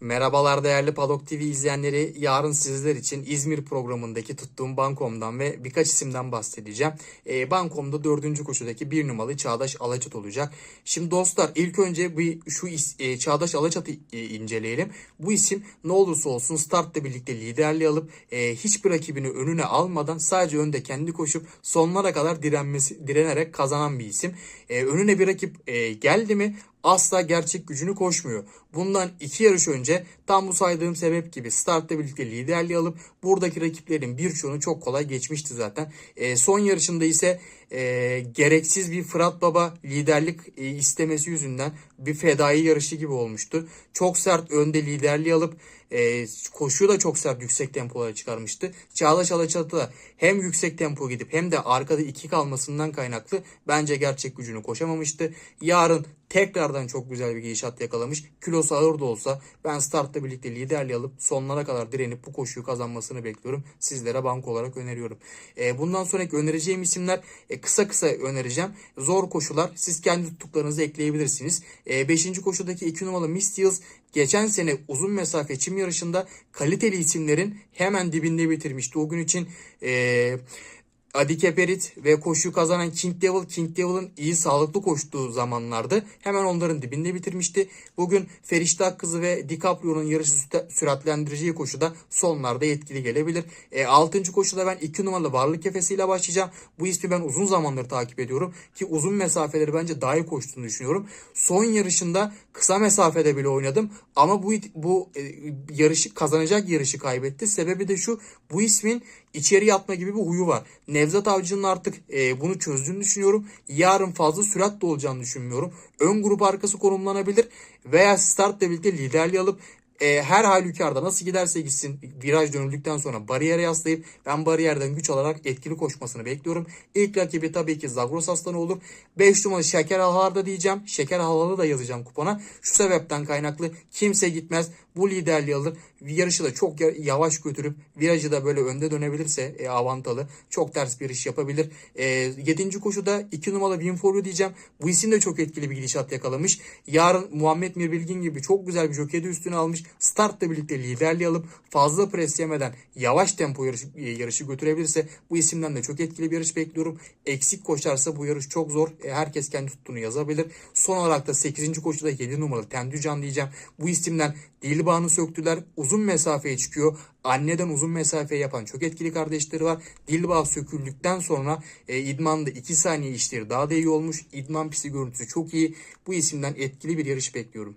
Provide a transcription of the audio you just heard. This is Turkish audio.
Merhabalar değerli Padok TV izleyenleri. Yarın sizler için İzmir programındaki tuttuğum Bankom'dan ve birkaç isimden bahsedeceğim. Ee, Bankom'da dördüncü koşudaki bir numaralı Çağdaş Alaçat olacak. Şimdi dostlar ilk önce bir şu is- e, Çağdaş Alaçat'ı e, inceleyelim. Bu isim ne olursa olsun startla birlikte liderliği alıp e, hiçbir rakibini önüne almadan sadece önde kendi koşup sonlara kadar direnmesi, direnerek kazanan bir isim. E, önüne bir rakip e, geldi mi asla gerçek gücünü koşmuyor. Bundan iki yarış önce tam bu saydığım sebep gibi startla birlikte liderliği alıp buradaki rakiplerin birçoğunu çok kolay geçmişti zaten. E, son yarışında ise e, gereksiz bir Fırat Baba liderlik e, istemesi yüzünden bir fedai yarışı gibi olmuştu. Çok sert önde liderliği alıp e, koşuyu da çok sert yüksek tempolara çıkarmıştı. Çağdaş Alaçatı da hem yüksek tempo gidip hem de arkada iki kalmasından kaynaklı bence gerçek gücünü koşamamıştı. Yarın tekrardan çok güzel bir gidişat yakalamış. Kilosu ağır da olsa ben startla birlikte liderliği alıp sonlara kadar direnip bu koşuyu kazanmasını bekliyorum. Sizlere bank olarak öneriyorum. E, bundan sonraki önereceğim isimler e, kısa kısa önereceğim. Zor koşular siz kendi tuttuklarınızı ekleyebilirsiniz. 5. koşudaki 2 numaralı Misty Hills geçen sene uzun mesafe çim yarışında kaliteli isimlerin hemen dibinde bitirmişti. O gün için e, Adike Perit ve koşuyu kazanan King Devil, King Devil'ın iyi sağlıklı koştuğu zamanlardı. Hemen onların dibinde bitirmişti. Bugün Ferişte Akkızı ve DiCaprio'nun yarışı süratlendireceği koşuda sonlarda etkili gelebilir. E, 6. koşuda ben 2 numaralı Varlık Kefesi'yle başlayacağım. Bu ismi ben uzun zamandır takip ediyorum. Ki uzun mesafeleri bence daha iyi koştuğunu düşünüyorum. Son yarışında kısa mesafede bile oynadım. Ama bu bu e, yarışı kazanacak yarışı kaybetti. Sebebi de şu. Bu ismin içeri yatma gibi bir huyu var. Nevzat Avcı'nın artık e, bunu çözdüğünü düşünüyorum. Yarın fazla sürat de olacağını düşünmüyorum. Ön grup arkası konumlanabilir veya startla birlikte liderliği alıp e, her halükarda nasıl giderse gitsin viraj dönüldükten sonra bariyere yaslayıp ben bariyerden güç alarak etkili koşmasını bekliyorum. İlk rakibi tabii ki Zagros Aslanı olur. 5 numaralı Şeker Halhar'da diyeceğim. Şeker Halhar'ı da yazacağım kupona. Şu sebepten kaynaklı kimse gitmez. Bu liderliği alır. Yarışı da çok ya- yavaş götürüp virajı da böyle önde dönebilirse e, avantalı. Çok ters bir iş yapabilir. E, 7. koşuda 2 numaralı Winfolio diyeceğim. Bu isim de çok etkili bir gidişat yakalamış. Yarın Muhammed Mirbilgin gibi çok güzel bir jokeyde üstüne almış. Startla birlikte liderliği alıp fazla pres yemeden yavaş tempo yarışı, e, yarışı götürebilirse bu isimden de çok etkili bir yarış bekliyorum. Eksik koşarsa bu yarış çok zor. E, herkes kendi tuttuğunu yazabilir. Son olarak da 8. koşuda 7 numaralı Tendücan diyeceğim. Bu isimden Dilbağ'ını söktüler. Uzun mesafeye çıkıyor. Anneden uzun mesafe yapan çok etkili kardeşleri var. Dilbağ söküldükten sonra e, idmanda 2 saniye işleri daha da iyi olmuş. İdman pisi görüntüsü çok iyi. Bu isimden etkili bir yarış bekliyorum.